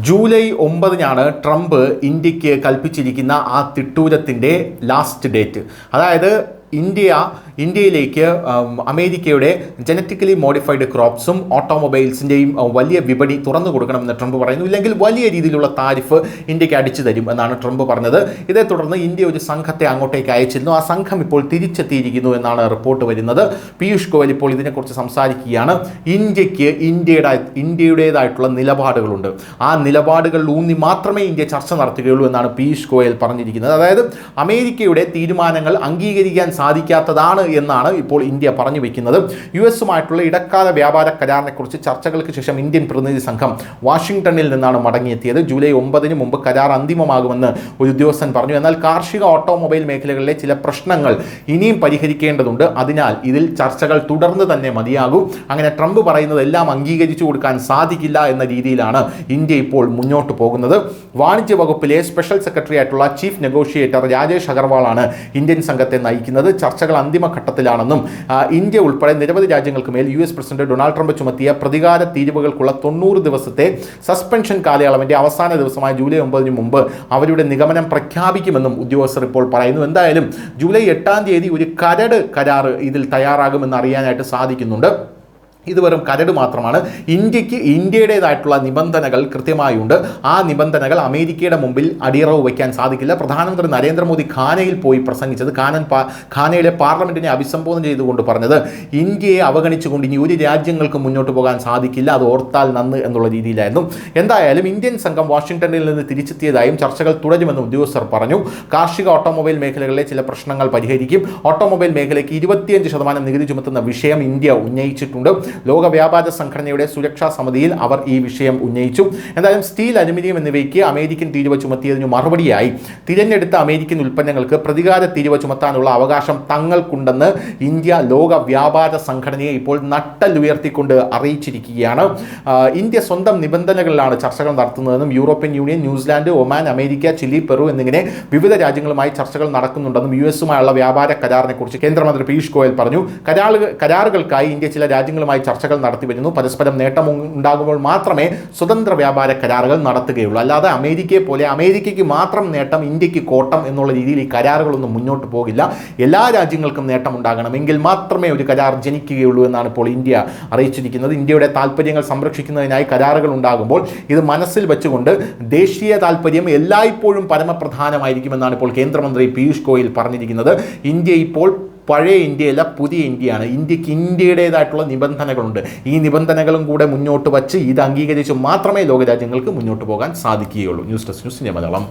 July ഒമ്പതിനാണ് Trump ഇന്ത്യയ്ക്ക് കൽപ്പിച്ചിരിക്കുന്ന ആ തിട്ടൂരത്തിന്റെ ലാസ്റ്റ് ഡേറ്റ് അതായത് ഇന്ത്യ ഇന്ത്യയിലേക്ക് അമേരിക്കയുടെ ജനറ്റിക്കലി മോഡിഫൈഡ് ക്രോപ്സും ഓട്ടോമൊബൈൽസിന്റെയും വലിയ വിപണി തുറന്നു കൊടുക്കണമെന്ന് ട്രംപ് പറയുന്നു. ഇല്ലെങ്കിൽ വലിയ രീതിയിലുള്ള താരിഫ് ഇന്ത്യയ്ക്ക് അടിച്ചു തരും എന്നാണ് ട്രംപ് പറഞ്ഞത്. ഇതേ തുടർന്ന് ഇന്ത്യ ഒരു സംഘത്തെ അങ്ങോട്ടേക്ക് അയച്ചിരുന്നു. ആ സംഘം ഇപ്പോൾ തിരിച്ചെത്തിയിരിക്കുന്നു എന്നാണ് റിപ്പോർട്ട് വരുന്നത്. പീയൂഷ് ഗോയൽ ഇപ്പോൾ ഇതിനെക്കുറിച്ച് സംസാരിക്കുകയാണ്. ഇന്ത്യയ്ക്ക് ഇന്ത്യയുടെ ഇന്ത്യയുടേതായിട്ടുള്ള നിലപാടുകളുണ്ട്. ആ നിലപാടുകളിൽ ഊന്നി മാത്രമേ ഇന്ത്യ ചർച്ച നടത്തുകയുള്ളൂ എന്നാണ് പീയൂഷ് ഗോയൽ പറഞ്ഞിരിക്കുന്നത്. അതായത് അമേരിക്കയുടെ തീരുമാനങ്ങൾ അംഗീകരിക്കാൻ സാധിക്കാത്തതാണ് എന്നാണ് ഇപ്പോൾ ഇന്ത്യ പറഞ്ഞു വെക്കുന്നത്. യു എസുമായിട്ടുള്ള ഇടക്കാല വ്യാപാര കരാറിനെക്കുറിച്ച് ചർച്ചകൾക്ക് ശേഷം ഇന്ത്യൻ പ്രതിനിധി സംഘം വാഷിംഗ്ടണിൽ നിന്നാണ് മടങ്ങിയെത്തിയത്. ജൂലൈ ഒമ്പതിന് മുമ്പ് കരാർ അന്തിമമാകുമെന്ന് ഒരു ഉദ്യോഗസ്ഥൻ പറഞ്ഞു. എന്നാൽ കാർഷിക ഓട്ടോമൊബൈൽ മേഖലകളിലെ ചില പ്രശ്നങ്ങൾ ഇനിയും പരിഹരിക്കേണ്ടതുണ്ട്. അതിനാൽ ഇതിൽ ചർച്ചകൾ തുടർന്ന് തന്നെ മതിയാകും. അങ്ങനെ ട്രംപ് പറയുന്നതെല്ലാം അംഗീകരിച്ചു കൊടുക്കാൻ സാധിക്കില്ല എന്ന രീതിയിലാണ് ഇന്ത്യ ഇപ്പോൾ മുന്നോട്ട് പോകുന്നത്. വാണിജ്യ വകുപ്പിലെ സ്പെഷ്യൽ സെക്രട്ടറി ആയിട്ടുള്ള ചീഫ് നെഗോഷിയേറ്റർ രാജേഷ് അഗർവാളാണ് ഇന്ത്യൻ സംഘത്തെ നയിക്കുന്നത്. ചർച്ചകൾ അന്തിമഘട്ടത്തിലാണെന്നും ഇന്ത്യ ഉൾപ്പെടെ നിരവധി രാജ്യങ്ങൾക്ക് മേൽ U S president Donald Trump ചുമത്തിയ പ്രതികാര തീരുവകൾക്കുള്ള തൊണ്ണൂറ് ദിവസത്തെ സസ്പെൻഷൻ കാലയളവിന്റെ അവസാന ദിവസമായ ജൂലൈ ഒമ്പതിന് മുമ്പ് അവരുടെ നിഗമനം പ്രഖ്യാപിക്കുമെന്നും ഉദ്യോഗസ്ഥർ ഇപ്പോൾ പറയുന്നു. എന്തായാലും ജൂലൈ എട്ടാം തീയതി ഒരു കരട് കരാർ ഇതിൽ തയ്യാറാകുമെന്ന് അറിയാനായിട്ട് സാധിക്കുന്നുണ്ട്. ഇത് വെറും കരട് മാത്രമാണ്. ഇന്ത്യയ്ക്ക് ഇന്ത്യയുടേതായിട്ടുള്ള നിബന്ധനകൾ കൃത്യമായുണ്ട്. ആ നിബന്ധനകൾ അമേരിക്കയുടെ മുമ്പിൽ അടിയറവ് വയ്ക്കാൻ സാധിക്കില്ല. പ്രധാനമന്ത്രി നരേന്ദ്രമോദി ഖാനയിൽ പോയി പ്രസംഗിച്ചത് ഖാനൻ ഖാനയിലെ പാർലമെന്റിനെ അഭിസംബോധന ചെയ്തുകൊണ്ട് പറഞ്ഞത് ഇന്ത്യയെ അവഗണിച്ചുകൊണ്ട് ഇനി ഒരു രാജ്യങ്ങൾക്ക് മുന്നോട്ട് പോകാൻ സാധിക്കില്ല അത് ഓർത്താൽ നന്ന് എന്നുള്ള രീതിയിലായിരുന്നു. എന്തായാലും ഇന്ത്യൻ സംഘം വാഷിംഗ്ടണിൽ നിന്ന് തിരിച്ചെത്തിയതായും ചർച്ചകൾ തുടരുമെന്ന് ഉദ്യോഗസ്ഥർ പറഞ്ഞു. കാർഷിക ഓട്ടോമൊബൈൽ മേഖലകളിലെ ചില പ്രശ്നങ്ങൾ പരിഹരിക്കും. ഓട്ടോമൊബൈൽ മേഖലയ്ക്ക് ഇരുപത്തിയഞ്ച് ശതമാനം നികുതി ചുമത്തുന്ന വിഷയം ഇന്ത്യ ഉന്നയിച്ചിട്ടുണ്ട്. ലോക വ്യാപാര സംഘടനയുടെ സുരക്ഷാ സമിതിയിൽ അവർ ഈ വിഷയം ഉന്നയിച്ചു. എന്തായാലും സ്റ്റീൽ അലുമിനിയം എന്നിവയ്ക്ക് അമേരിക്കൻ തീരുവ ചുമത്തിയതിനു മറുപടിയായി. തിരഞ്ഞെടുത്ത അമേരിക്കൻ ഉൽപ്പന്നങ്ങൾക്ക് പ്രതികാര തീരുവ ചുമത്താനുള്ള അവകാശം തങ്ങൾക്കുണ്ടെന്ന് ഇന്ത്യ ലോക വ്യാപാര സംഘടനയെ ഇപ്പോൾ നട്ടലുയർത്തിക്കൊണ്ട് അറിയിച്ചിരിക്കുകയാണ്. ഇന്ത്യ സ്വന്തം നിബന്ധനകളിലാണ് ചർച്ചകൾ നടത്തുന്നതെന്നും European Union New Zealand Oman America Chile Peru എന്നിങ്ങനെ വിവിധ രാജ്യങ്ങളുമായി ചർച്ചകൾ നടക്കുന്നുണ്ടെന്നും യു എസുമായുള്ള വ്യാപാര കരാറിനെക്കുറിച്ച് കേന്ദ്രമന്ത്രി പീയൂഷ് ഗോയൽ പറഞ്ഞു. കരാറുകൾ കരാറുകൾക്കായി ഇന്ത്യ ചില രാജ്യങ്ങളുമായി ചർച്ചകൾ നടത്തി വരുന്നു. പരസ്പരം നേട്ടം ഉണ്ടാകുമ്പോൾ മാത്രമേ സ്വതന്ത്ര വ്യാപാര കരാറുകൾ നടത്തുകയുള്ളൂ. അല്ലാതെ അമേരിക്കയെ പോലെ അമേരിക്കയ്ക്ക് മാത്രം നേട്ടം ഇന്ത്യയ്ക്ക് കോട്ടം എന്നുള്ള രീതിയിൽ ഈ കരാറുകളൊന്നും മുന്നോട്ട് പോകില്ല. എല്ലാ രാജ്യങ്ങൾക്കും നേട്ടം ഉണ്ടാകണമെങ്കിൽ മാത്രമേ ഒരു കരാർ ജനിക്കുകയുള്ളൂ എന്നാണ് ഇപ്പോൾ ഇന്ത്യ അറിയിച്ചിരിക്കുന്നത്. ഇന്ത്യയുടെ താല്പര്യങ്ങൾ സംരക്ഷിക്കുന്നതിനായി കരാറുകൾ ഉണ്ടാകുമ്പോൾ ഇത് മനസ്സിൽ വെച്ചുകൊണ്ട് ദേശീയ താല്പര്യം എല്ലായ്പ്പോഴും പരമപ്രധാനമായിരിക്കുമെന്നാണ് ഇപ്പോൾ കേന്ദ്രമന്ത്രി പീയൂഷ് ഗോയൽ പറഞ്ഞിരിക്കുന്നത്. ഇന്ത്യ ഇപ്പോൾ പഴയ ഇന്ത്യയല്ല പുതിയ ഇന്ത്യയാണ്. ഇന്ത്യയ്ക്ക് ഇന്ത്യയുടേതായിട്ടുള്ള നിബന്ധനകളുണ്ട്. ഈ നിബന്ധനകളും കൂടെ മുന്നോട്ട് വച്ച് ഇത് അംഗീകരിച്ച് മാത്രമേ ലോകരാജ്യങ്ങൾക്ക് മുന്നോട്ട് പോകാൻ സാധിക്കുകയുള്ളൂ. News desk news Malayalam.